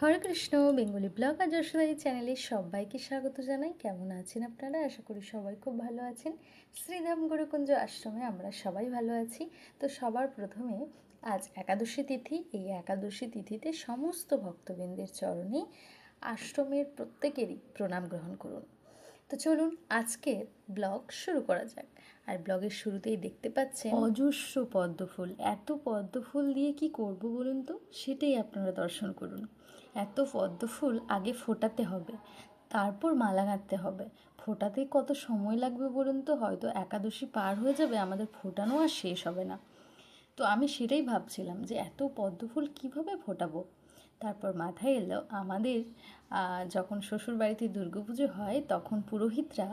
হরে Krishna, Bengali blog আর যশোদাই চ্যানেলে সবাইকে স্বাগত জানাই। কেমন আছেন আপনারা? আশা করি সবাই খুব ভালো আছেন। শ্রীধাম গুরুকুঞ্জ আশ্রমে আমরা সবাই ভালো আছি। তো সবার প্রথমে আজ একাদশী তিথি। এই একাদশী তিথিতে সমস্ত ভক্তবৃন্দের চরণে আশ্রমের প্রত্যেকেরই প্রণাম গ্রহণ করুন। তো চলুন আজকের ব্লগ শুরু করা যাক। আর ব্লগের শুরুতেই দেখতে পাচ্ছেন অজস্র পদ্ম ফুল এত পদ্ম ফুল দিয়ে কি করব বলুন তো? সেটাই আপনারা দর্শন করুন। এত পদ্ম ফুল আগে ফোটাতে হবে, তারপর মালা গাঁথতে হবে। ফোটাতে কত সময় লাগবে বলুন তো? হয়তো একাদশী পার হয়ে যাবে, আমাদের ফোটানো আর শেষ হবে না। তো আমি সেটাই ভাবছিলাম যে এত পদ্ম ফুল কীভাবে ফোটাবো? তারপর মাথায় এলো আমাদের যখন শ্বশুর বাড়িতে দুর্গাপুজো হয়, তখন পুরোহিতরা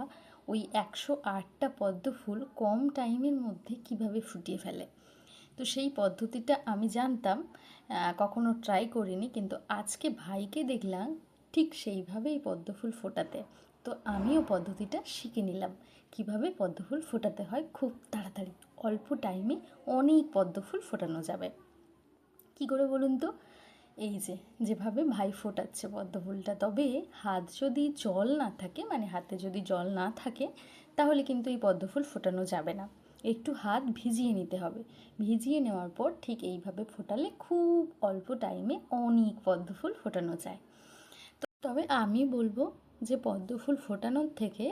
ওই একশো আটটা পদ্ম ফুল কম টাইমের মধ্যে কীভাবে ফুটিয়ে ফেলে? তো সেই পদ্ধতিটা আমি জানতাম কখনো ট্রাই করিনি, কিন্তু আজকে ভাইকে দেখলাম ঠিক সেইভাবেই পদ্ম ফুল ফোটাতে। তো আমিও পদ্ধতিটা শিখে নিলাম, কীভাবে পদ্ম ফুল ফোটাতে হয় খুব তাড়াতাড়ি। অল্প টাইমে অনেক পদ্ম ফুল ফোটানো যাবে। কি করে বলুন তো? এই যে, যেভাবে ভাই ফোটাচ্ছে পদ্ম ফুলটা তবে হাত যদি জল না থাকে মানে হাতে যদি জল না থাকে, তাহলে কিন্তু এই পদ্ম ফুল ফোটানো যাবে না। একটু হাত ভিজিয়ে নিতে হবে। ভিজিয়ে নেওয়ার পর ঠিক এইভাবে ফোটালে খুব অল্প টাইমে অনেক পদ্ম ফুল ফোটানো যায়। তো তবে আমি বলব যে পদ্ম ফুল ফোটানোর থেকে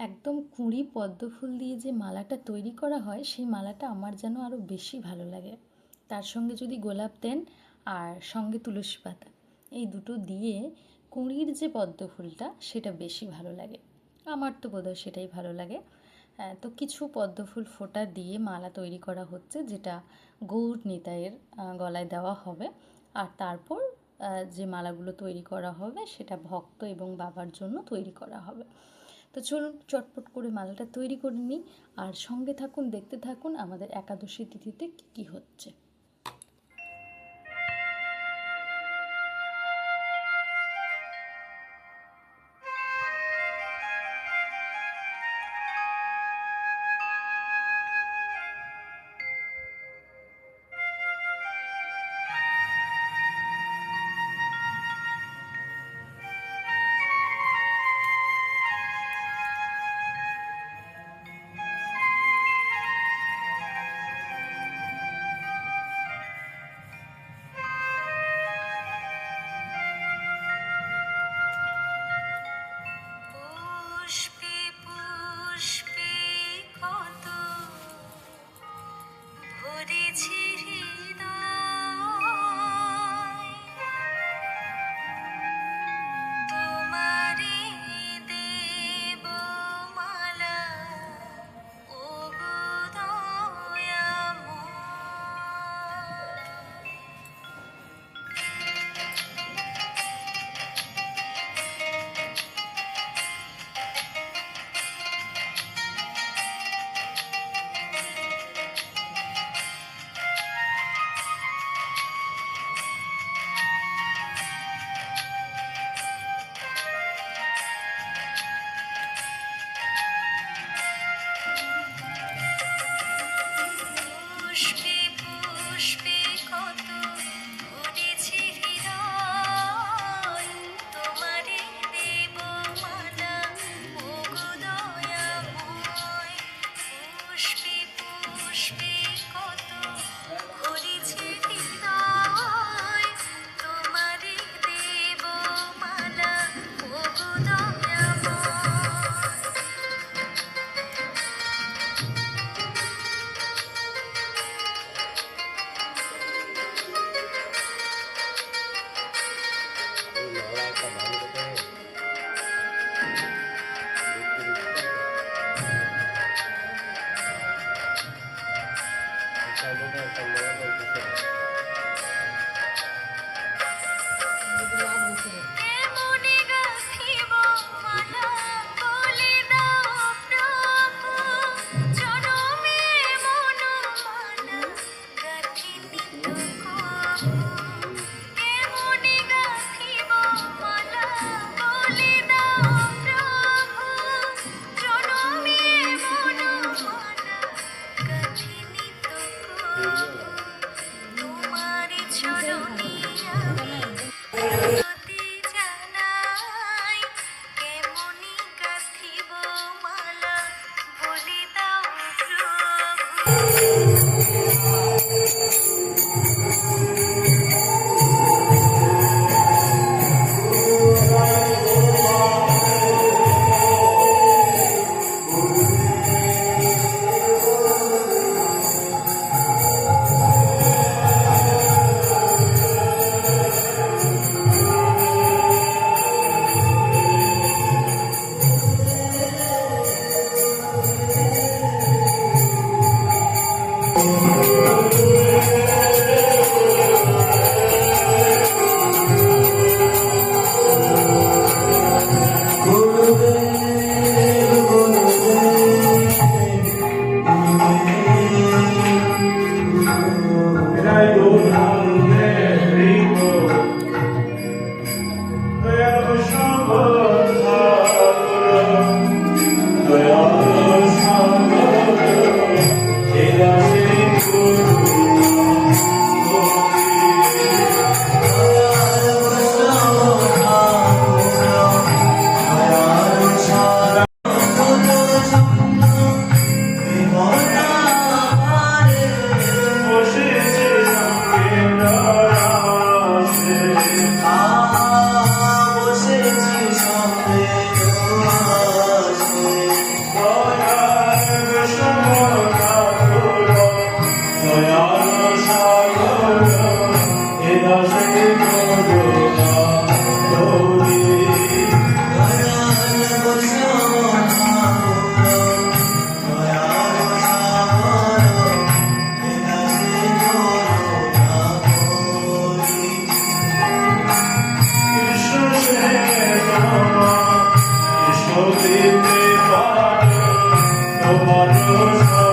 একদম কুঁড়ি পদ্ম ফুল দিয়ে যে মালাটা তৈরি করা হয়, সেই মালাটা আমার যেন আরও বেশি ভালো লাগে। তার সঙ্গে যদি গোলাপ দেন আর সঙ্গে তুলসী পাতা। এই দুটো দিয়ে কুঁড়ির যে পদ্ম ফুলটা সেটা বেশি ভালো লাগে। আমার তো বোধহয় সেটাই ভালো লাগে। তো কিছু পদ্ম ফুল ফোঁটা দিয়ে মালা তৈরি করা হচ্ছে যেটা গৌর নিতাইয়ের আহ, গলায় দেওয়া হবে। আর তারপর যে মালাগুলো তৈরি করা হবে সেটা ভক্ত এবং বাবার জন্য তৈরি করা হবে। তো চলুন চটপট করে মালাটা তৈরি করে নিই। আর সঙ্গে থাকুন দেখতে থাকুন আমাদের একাদশী তিথিতে কী কী হচ্ছে। কৃষ্ণ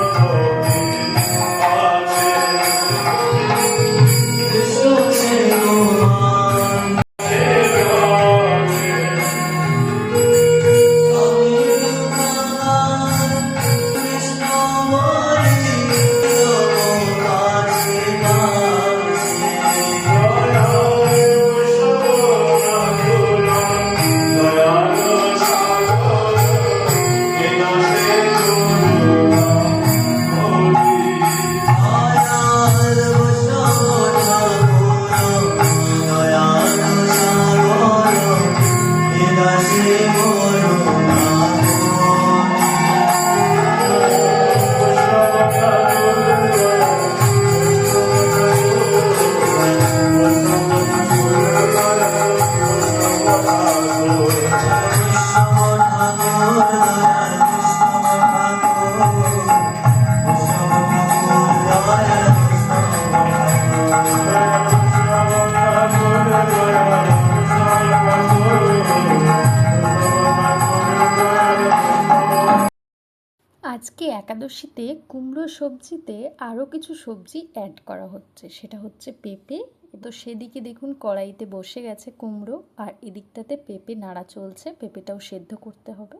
সবজিতে আরও কিছু সবজি অ্যাড করা হচ্ছে। সেটা হচ্ছে পেঁপে। তো সেদিকে দেখুন কড়াইতে বসে গেছে কুমড়ো আর এদিকটাতে পেঁপে নাড়া চলছে। পেঁপেটাও সেদ্ধ করতে হবে।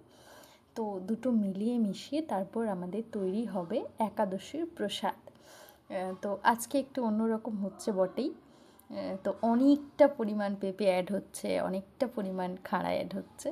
তো দুটো মিলিয়ে মিশিয়ে তারপর আমাদের তৈরি হবে একাদশীর প্রসাদ। তো আজকে একটু অন্যরকম হচ্ছে বটেই। তো অনেকটা পরিমাণ পেঁপে অ্যাড হচ্ছে, অনেকটা পরিমাণ খাড়া অ্যাড হচ্ছে।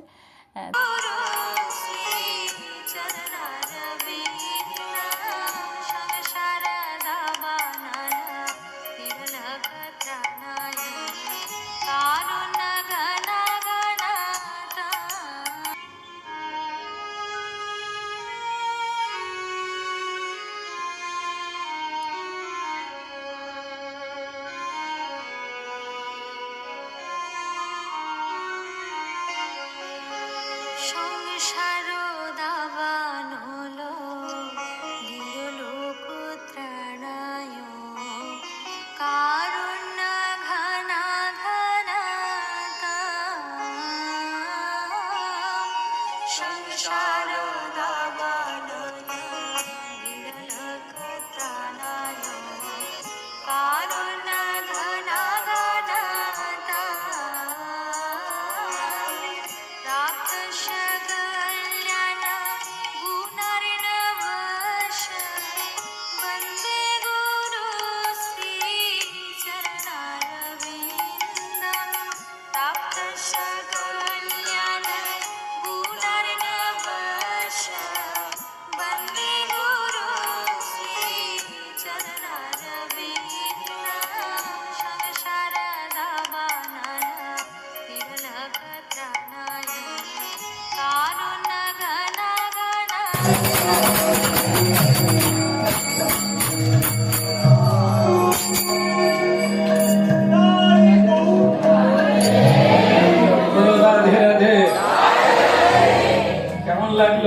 কেমন লাগল?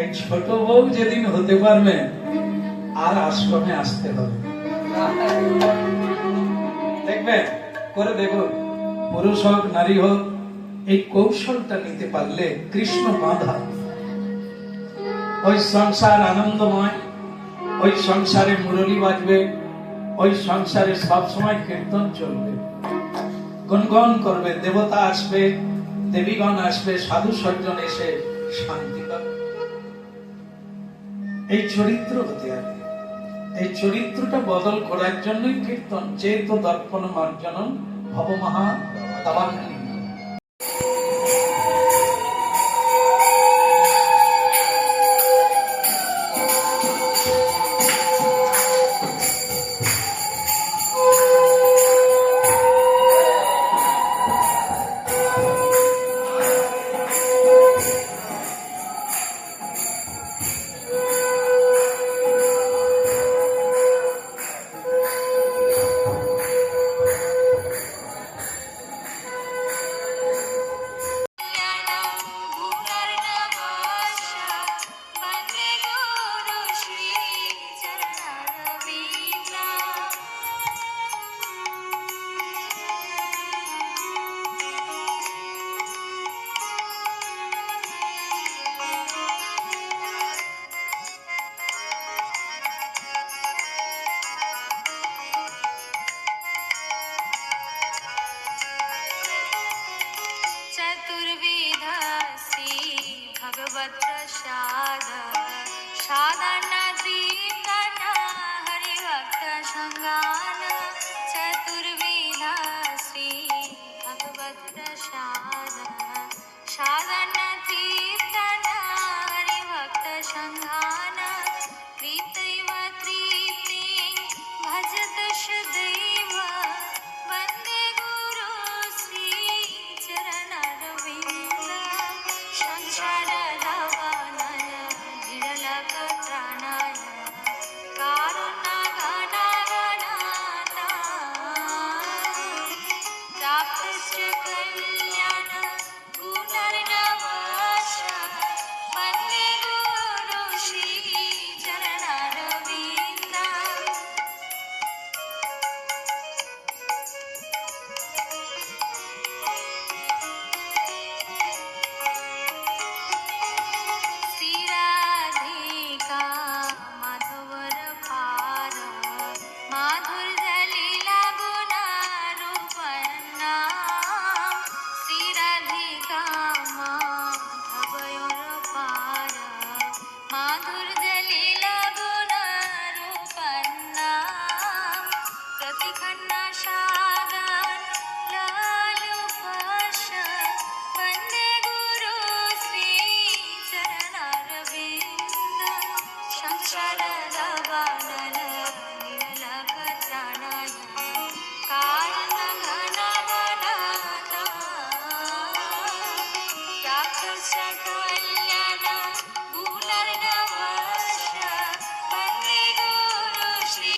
এই ছোট বউ যেদিন হতে পারবে, আর আশ্রমে আসতে হবে। দেখবেন, করে দেখুন, পুরুষ হোক, নারী হোক, এই কৌশলটা নিতে পারলে কৃষ্ণ বাধা। ওই সংসার আনন্দময়, ওই সংসারে মুরলি বাজবে, ওই সংসারে সবসময় কীর্তন চলবে। গুনগন করবে, দেবতা আসবে, দেবীগণ আসবে, সাধু সজ্জন এসে শান্তি পাবে। এই চরিত্র হতে হবে। এই চরিত্রটা বদল করার জন্যই কীর্তন চেত দর্পণ, মার্জনম, ভবমহা দাবাখানি